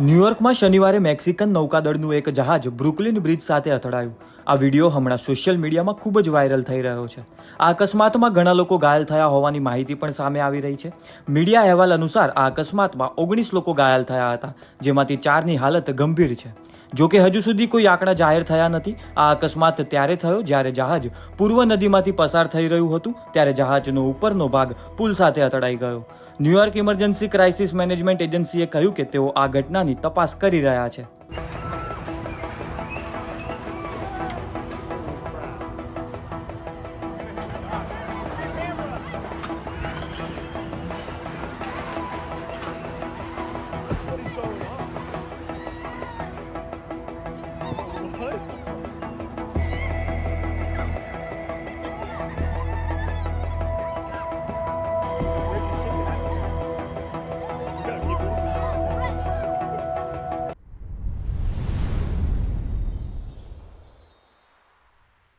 ન્યૂયોર્કમાં શનિવારે મેક્સિકન નૌકાદળનું એક જહાજ બ્રુકલિન બ્રિજ સાથે અથડાયું. આ વીડિયો હમણાં સોશિયલ મીડિયામાં ખૂબ જ વાયરલ થઈ રહ્યો છે. આ અકસ્માતમાં ઘણા લોકો ઘાયલ થયા હોવાની માહિતી પણ સામે આવી રહી છે. મીડિયા અહેવાલ અનુસાર આ અકસ્માતમાં ઓગણીસ લોકો ઘાયલ થયા હતા, જેમાંથી ચારની હાલત ગંભીર છે. જો કે હજુ સુધી કોઈ આંકડા જાહેર થયા નથી. આ અકસ્માત ત્યારે થયો જ્યારે જહાજ પૂર્વ નદીમાંથી પસાર થઈ રહ્યું હતું, ત્યારે જહાજનો ઉપરનો ભાગ પુલ સાથે અથડાઈ ગયો. New York emergency crisis management એજન્સીએ કહ્યું કે તેઓ આ ઘટનાની તપાસ કરી રહ્યા છે.